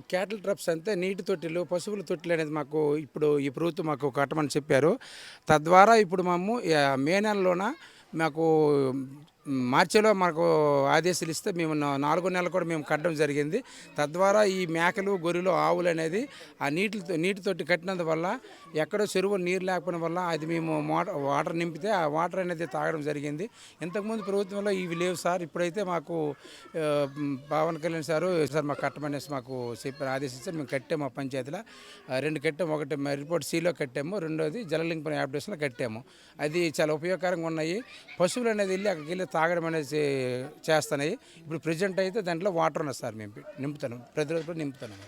Cattle ట్రప్స్ అంతే నీటి తొట్టిలు పశువుల తొట్టిలు అనేది మాకు ఇప్పుడు ఈ ప్రభుత్వం మాకు కట్టమని చెప్పారు. తద్వారా ఇప్పుడు మేము మే నెలలోన మాకు మార్చిలో మాకు ఆదేశాలు ఇస్తే మేము నాలుగో నెలలు కూడా మేము కట్టడం జరిగింది. తద్వారా ఈ మేకలు గొర్రెలు ఆవులు అనేది ఆ నీటితో నీటితోటి కట్టినందువల్ల ఎక్కడో చెరువు నీరు లేకపోవడం వల్ల అది మేము వాటర్ నింపితే ఆ వాటర్ అనేది తాగడం జరిగింది. ఇంతకుముందు ప్రభుత్వంలో ఇవి లేవు సార్. ఇప్పుడైతే మాకు పవన్ కళ్యాణ్ సారు సార్ మాకు కట్టమనేసి మాకు చెప్పారు. ఆదేశించారు మేము కట్టాము మా పంచాయతీలో. రెండు కట్టాము. ఒకటి రిపోర్ట్ సిలో కట్టాము. రెండోది జలలింగపురం యాప్డేషన్లో కట్టాము. అది చాలా ఉపయోగకరంగా ఉన్నాయి. పశువులు అనేది వెళ్ళి అక్కడికి వెళ్ళి తాగడం అనేది చేస్తున్నాయి ఇప్పుడు ప్రజెంట్ అయితే దాంట్లో వాటర్ ఉన్నది సార్ మేము నింపుతాను. ప్రతిరోజు కూడా నింపుతున్నాం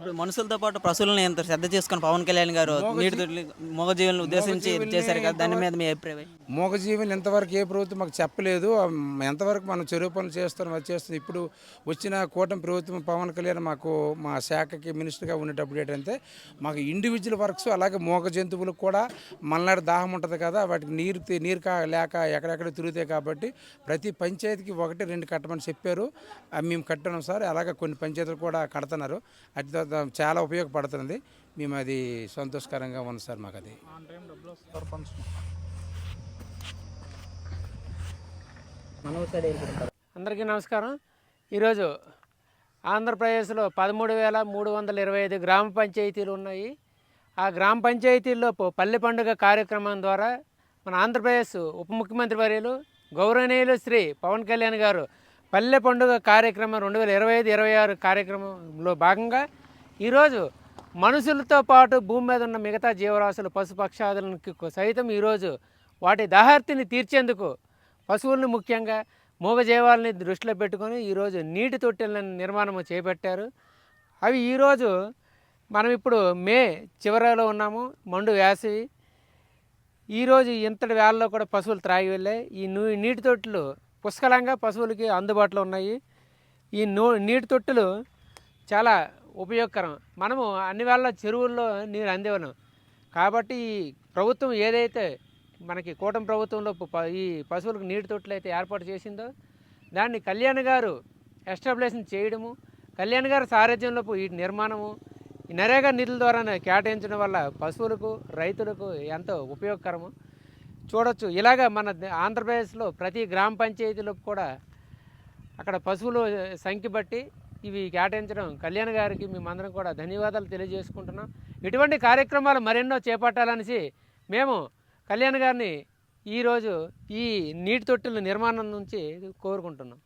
ఇప్పుడు మనుషులతో పాటు పశువులను ఎంత శ్రద్ధ చేసుకుని పవన్ కళ్యాణ్ గారు నీటి మూగజీవులను ఉద్దేశించి చేశారు కదా దాని మీద మీ అభిప్రాయం? మూగజీవులు ఇంతవరకు ఏ ప్రభుత్వం మాకు చెప్పలేదు ఎంతవరకు మనం చెరువు పనులు చేస్తున్నాం అది చేస్తున్నాం. ఇప్పుడు వచ్చిన కూటమి ప్రభుత్వం పవన్ కళ్యాణ్ మాకు మా శాఖకి మినిస్టర్గా ఉండేటప్పుడు ఏంటంటే మాకు ఇండివిజువల్ వర్క్స్ అలాగే మూగ జంతువులకు కూడా మల్నాడు దాహం ఉంటుంది కదా వాటికి నీరు నీరు కా లేక ఎక్కడెక్కడ తిరుగుతాయి కాబట్టి ప్రతి పంచాయతీకి ఒకటి రెండు కట్టమని చెప్పారు. మేము కట్టినాం సార్ అలాగే కొన్ని పంచాయతీలు కూడా కడుతున్నారు. దా- చాలా ఉపయోగపడుతుంది మేము అది సంతోషకరంగా ఉంది సార్ మాకు అది అందరికీ నమస్కారం. ఈరోజు ఆంధ్రప్రదేశ్లో పదమూడు వేల మూడు వందల ఇరవై ఐదు గ్రామ పంచాయతీలు ఉన్నాయి. ఆ గ్రామ పంచాయతీల్లో పల్లె పండుగ కార్యక్రమం ద్వారా మన ఆంధ్రప్రదేశ్ ఉప ముఖ్యమంత్రి వర్యులు గౌరవనీయులు శ్రీ పవన్ కళ్యాణ్ గారు పల్లె పండుగ కార్యక్రమం రెండు వేల ఇరవై ఐదు ఇరవై ఆరు కార్యక్రమంలో భాగంగా ఈరోజు మనుషులతో పాటు భూమి మీద ఉన్న మిగతా జీవరాశులు పశుపక్షాదులకి సైతం ఈరోజు వాటి దాహార్తిని తీర్చేందుకు పశువులను ముఖ్యంగా మూగజీవాలని దృష్టిలో పెట్టుకొని ఈరోజు నీటి తొట్టెలను నిర్మాణం చేపట్టారు. అవి ఈరోజు మనం ఇప్పుడు మే చివరలో ఉన్నాము మండు వేసవి ఈరోజు ఇంతటి వేళలో కూడా పశువులు త్రాగి వెళ్ళాయి. ఈ నీటి తొట్టెలు పుష్కలంగా పశువులకి అందుబాటులో ఉన్నాయి. ఈ నో నీటి తొట్టెలు చాలా ఉపయోగకరం. మనము అన్ని వేళ చెరువుల్లో నీరు అందేవను. కాబట్టి ప్రభుత్వం ఏదైతే మనకి కూటమి ప్రభుత్వంలో ఈ పశువులకు నీటి తొట్లు అయితే ఏర్పాటు చేసిందో దాన్ని కళ్యాణ్ గారు ఎస్టాబ్లిషన్ చేయడము కళ్యాణ్ గారి సారథ్యంలో వీటి నిర్మాణము ఈ నరేగా నిధుల ద్వారా కేటాయించడం వల్ల పశువులకు రైతులకు ఎంతో ఉపయోగకరము. చూడొచ్చు. ఇలాగ మన ఆంధ్రప్రదేశ్లో ప్రతి గ్రామ పంచాయతీలకు కూడా అక్కడ పశువుల సంఖ్య బట్టి ఇవి కేటాయించడం. కళ్యాణ్ గారికి మేమందరం కూడా ధన్యవాదాలు తెలియజేసుకుంటున్నాం. ఇటువంటి కార్యక్రమాలు మరెన్నో చేపట్టాలనేసి మేము కళ్యాణ్ గారిని ఈరోజు ఈ నీటి తొట్టెల నిర్మాణం నుంచి కోరుకుంటున్నాం.